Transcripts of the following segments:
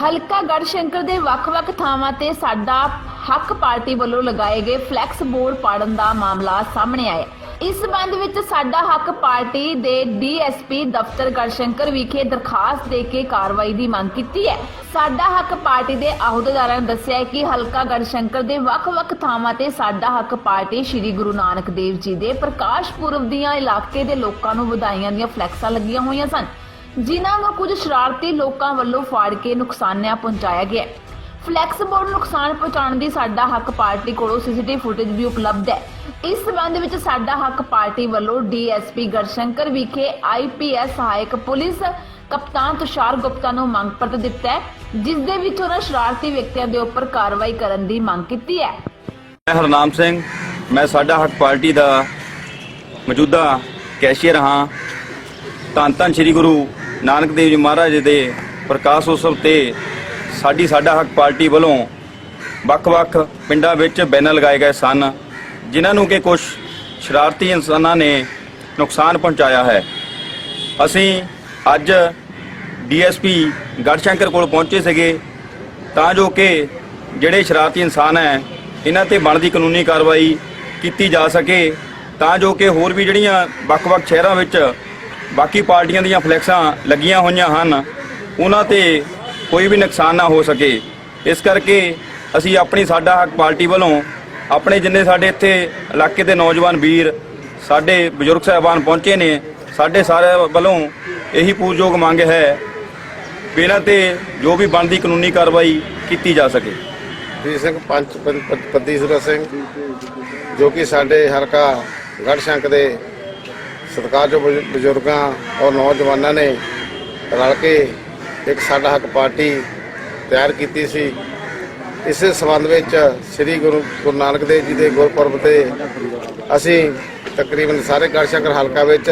ਹਲਕਾ ਗੜਸ਼ੰਕਰ ਦੇ ਵੱਖ-ਵੱਖ ਥਾਵਾਂ ਤੇ ਸਾਡਾ ਹੱਕ ਪਾਰਟੀ ਵੱਲੋਂ ਲਗਾਏ ਗਏ ਫਲੈਕਸ ਬੋਰਡ ਪਾੜਨ ਦਾ ਮਾਮਲਾ ਸਾਹਮਣੇ ਆਇਆ ਇਸ ਸੰਬੰਧ ਵਿੱਚ ਸਾਡਾ ਹੱਕ ਪਾਰਟੀ ਦੇ ਡੀਐਸਪੀ ਦਫ਼ਤਰ ਗੜਸ਼ੰਕਰ ਵਿਖੇ ਦਰਖਾਸਤ ਦੇ ਕੇ ਕਾਰਵਾਈ ਦੀ ਮੰਗ ਕੀਤੀ ਹੈ। ਸਾਡਾ ਹੱਕ ਪਾਰਟੀ ਦੇ ਅਹੁਦੇਦਾਰਾਂ ਨੇ ਦੱਸਿਆ ਹੈ ਕਿ ਹਲਕਾ ਗੜਸ਼ੰਕਰ ਦੇ ਵੱਖ-ਵੱਖ ਥਾਵਾਂ ਤੇ ਸਾਡਾ ਹੱਕ ਪਾਰਟੀ ਸ੍ਰੀ ਗੁਰੂ ਨਾਨਕ ਦੇਵ ਜੀ ਦੇ ਪ੍ਰਕਾਸ਼ ਪੁਰਬ ਦੀਆਂ ਇਲਾਕੇ ਦੇ ਲੋਕਾਂ ਨੂੰ ਵਧਾਈਆਂ ਦੀਆਂ ਫਲੈਕਸਾਂ ਲੱਗੀਆਂ ਹੋਈਆਂ ਸਨ। ਜਿਨ੍ਹਾਂ ਨੂੰ ਕੁਝ ਸ਼ਰਾਰਤੀ ਲੋਕਾਂ ਵੱਲੋਂ ਫਾੜ ਕੇ ਨੁਕਸਾਨਿਆ ਪਹੁੰਚਾਇਆ ਗਿਆ ਫਲੈਕਸ ਬੋਰਡ ਨੁਕਸਾਨ ਪਹੁੰਚਾਉਣ ਦੀ ਸਾਡਾ ਹੱਕ ਪਾਰਟੀ ਕੋਲੋਂ ਸੀਸੀਟੀਵੀ ਫੁਟੇਜ ਵੀ ਉਪਲਬਧ ਹੈ। ਇਸ ਸਬੰਧ ਵਿੱਚ ਸਾਡਾ ਹੱਕ ਪਾਰਟੀ ਵੱਲੋਂ ਡੀਐਸਪੀ ਗੜਸ਼ੰਕਰ ਵਿਖੇ ਆਈਪੀਐਸ ਸਹਾਇਕ ਪੁਲਿਸ ਕਪਤਾਨ ਤੁਸ਼ਾਰ ਗੁਪਤਾ ਨੂੰ ਮੰਗ ਪੱਤਰ ਦਿੱਤਾ ਹੈ, ਜਿਸ ਦੇ ਵਿੱਚ ਉਹਨਾਂ ਸ਼ਰਾਰਤੀ ਵਿਅਕਤੀਆਂ ਦੇ ਉੱਪਰ ਕਾਰਵਾਈ ਕਰਨ ਦੀ ਮੰਗ ਕੀਤੀ ਹੈ। ਮੈਂ ਹਰਨਾਮ ਸਿੰਘ, ਮੈਂ ਸਾਡਾ ਹੱਕ ਪਾਰਟੀ ਦਾ ਮੌਜੂਦਾ ਕੈਸ਼ੀਅਰ ਹਾਂ। ਧੰਨ ਧੰਨ ਸ੍ਰੀ ਗੁਰੂ ਨਾਨਕ ਦੇਵ ਜੀ ਮਹਾਰਾਜ ਦੇ ਪ੍ਰਕਾਸ਼ ਉਤਸਵ ਤੇ ਸਾਡੀ ਸਾਡਾ ਹੱਕ ਪਾਰਟੀ ਵੱਲੋਂ ਵੱਖ-ਵੱਖ ਪਿੰਡਾਂ ਵਿੱਚ ਬੈਨਰ ਲਗਾਏ ਗਏ ਸਨ, ਜਿਨ੍ਹਾਂ ਨੂੰ ਕਿ ਕੁਝ ਸ਼ਰਾਰਤੀ ਇਨਸਾਨਾਂ ਨੇ ਨੁਕਸਾਨ ਪਹੁੰਚਾਇਆ ਹੈ। ਅਸੀਂ ਅੱਜ ਡੀਐਸਪੀ ਗੜਸ਼ੰਕਰ ਕੋਲ ਪਹੁੰਚੇ ਸੀਗੇ, ਤਾਂ ਜੋ ਕਿ ਜਿਹੜੇ ਸ਼ਰਾਰਤੀ ਇਨਸਾਨ ਹੈ, ਇਹਨਾਂ ਤੇ ਬਣਦੀ ਕਾਨੂੰਨੀ ਕਾਰਵਾਈ ਕੀਤੀ ਜਾ ਸਕੇ, ਤਾਂ ਜੋ ਕਿ ਹੋਰ ਵੀ ਜਿਹੜੀਆਂ ਵੱਖ-ਵੱਖ ਸ਼ਹਿਰਾਂ ਵਿੱਚ ਬਾਕੀ ਪਾਰਟੀਆਂ ਦੀਆਂ ਫਲੈਕਸਾਂ ਲੱਗੀਆਂ ਹੋਈਆਂ ਹਨ, ਉਹਨਾਂ ਤੇ ਕੋਈ ਵੀ ਨੁਕਸਾਨ ਨਾ ਹੋ ਸਕੇ। ਇਸ ਕਰਕੇ ਅਸੀਂ ਆਪਣੀ ਸਾਡਾ ਹੱਕ ਪਾਰਟੀ ਵੱਲੋਂ ਆਪਣੇ ਜਿੰਨੇ ਸਾਡੇ ਇੱਥੇ ਇਲਾਕੇ ਦੇ ਨੌਜਵਾਨ ਵੀਰ, ਸਾਡੇ ਬਜ਼ੁਰਗ ਸਾਹਿਬਾਨ ਪਹੁੰਚੇ ਨੇ, ਸਾਡੇ ਸਾਰੇ ਵੱਲੋਂ ਇਹੀ ਪੂਰਯੋਗ ਮੰਗ ਹੈ ਵੀ ਇਹਨਾਂ ਤੇ ਜੋ ਵੀ ਬਣਦੀ ਕਾਨੂੰਨੀ ਕਾਰਵਾਈ ਕੀਤੀ ਜਾ ਸਕੇ। ਵੀਰ ਸਿੰਘ, ਪੰਚ ਪੰ- ਸਿੰਘ, ਜੋ ਕਿ ਸਾਡੇ ਹਲਕਾ ਗੜਸ਼ੰਕ ਦੇ ਸਤਿਕਾਰਯੋਗ ਬਜ਼ੁ- ਬਜ਼ੁਰਗਾਂ ਔਰ ਨੌਜਵਾਨਾਂ ਨੇ ਰਲ ਕੇ ਇੱਕ ਸਾਡਾ ਹੱਕ ਪਾਰਟੀ ਤਿਆਰ ਕੀਤੀ ਸੀ। ਇਸੇ ਸੰਬੰਧ ਵਿੱਚ ਸ੍ਰੀ ਗੁਰੂ ਗੁਰੂ ਨਾਨਕ ਦੇਵ ਜੀ ਦੇ ਗੁਰਪੁਰਬ ਤੇ ਅਸੀਂ ਤਕਰੀਬਨ ਸਾਰੇ ਗੜਸ਼ੰਕਰ ਹਲਕਾ ਵਿੱਚ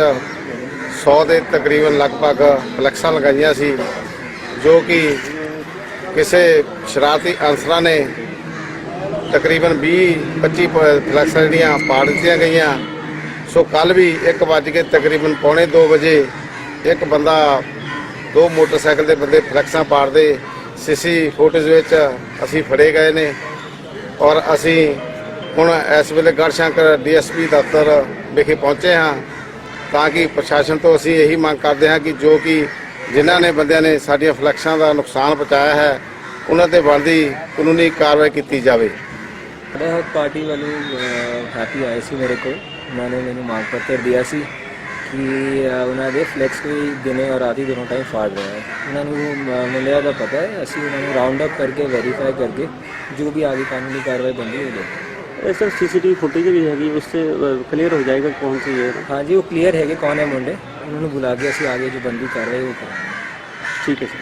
100 ਦੇ ਤਕਰੀਬਨ ਲਗਭਗ ਫਲੈਕਸਾਂ ਲਗਾਈਆਂ ਸੀ, ਜੋ ਕਿ ਕਿਸੇ ਸ਼ਰਾਰਤੀ ਅਨਸਰਾਂ ਨੇ ਤਕਰੀਬਨ 20 25 ਪ- ਫਲੈਕਸਾਂ ਜਿਹੜੀਆਂ ਪਾੜ ਦਿੱਤੀਆਂ ਗਈਆਂ। ਸੋ ਕੱਲ ਵੀ 1 ਵੱਜ ਕੇ ਤਕਰੀਬਨ ਪੌਣੇ 2 ਵਜੇ ਇੱਕ ਬੰਦਾ ਦੋ ਮੋਟਰਸਾਈਕਲ ਦੇ ਬੰਦੇ ਫਲੈਕਸਾਂ ਪਾੜਦੇ, ਸੀਸੀ ਫੁਟੇਜ ਵਿੱਚ ਅਸੀਂ ਫੜੇ ਗਏ ਨੇ ਔਰ ਅਸੀਂ ਹੁਣ ਇਸ ਵੇਲੇ ਗੜਸ਼ੰਕਰ ਡੀਐਸਪੀ ਦਫ਼ਤਰ ਵਿਖੇ ਪਹੁੰਚੇ ਹਾਂ ਤਾਂ ਕਿ ਪ੍ਰਸ਼ਾਸਨ ਤੋਂ ਅਸੀਂ ਇਹੀ ਮੰਗ ਕਰਦੇ ਹਾਂ ਕਿ ਜੋ ਕਿ ਜਿਨ੍ਹਾਂ ਨੇ ਬੰਦਿਆਂ ਨੇ ਸਾਡੀਆਂ ਫਲੈਕਸਾਂ ਦਾ ਨੁਕਸਾਨ ਪਹੁੰਚਾਇਆ ਹੈ, ਉਹਨਾਂ ਤੇ ਬਣਦੀ ਕਾਨੂੰਨੀ ਕਾਰਵਾਈ ਕੀਤੀ ਜਾਵੇ। ਪਾਰਟੀ ਵੱਲੋਂ ਹੈਪੀ ਆਏ ਸੀ ਮੇਰੇ ਕੋਲ। ਉਹਨਾਂ ਨੇ ਮੈਨੂੰ ਮਾਰਗ ਪੱਤਰ ਦਿਆ ਸੀ ਕਿ ਉਹਨਾਂ ਦੇ ਫਲੈਕਸ ਕੋਈ ਦਿਨੇ ਔਰ ਰਾਤੀ ਦਿਨੋਂ ਟਾਈਮ ਫਾੜ ਰਿਹਾ ਹੈ ਉਹਨਾਂ ਨੂੰ ਮੁੱਲਿਆ ਦਾ ਪਤਾ ਹੈ ਅਸੀਂ ਉਹਨਾਂ ਨੂੰ ਰਾਉਂਡ ਅਪ ਕਰਕੇ ਵੈਰੀਫਾਈ ਕਰਕੇ ਜੋ ਵੀ ਆਗੇ ਕਾਨੂੰਨੀ ਕਾਰਵਾਈ ਬੰਦੀ ਹੋਵੇ ਇਹ ਸਰ ਸੀਸੀਟੀਵੀ ਫੁਟੇਜ ਵੀ ਹੈਗੀ ਉਸ ਤੇ ਕਲੀਅਰ ਹੋ ਜਾਏਗਾ ਕੌਣ ਸੀ ਹੈ ਹਾਂਜੀ ਉਹ ਕਲੀਅਰ ਹੈਗੇ ਕੌਣ ਹੈ ਮੁੰਡੇ? ਉਹਨਾਂ ਨੂੰ ਬੁਲਾ ਕੇ ਅਸੀਂ ਆਗੇ ਜੋ ਬੰਦੀ ਕਰ ਰਹੇ ਉਹ ਕਰਾਂਗੇ। ਠੀਕ ਹੈ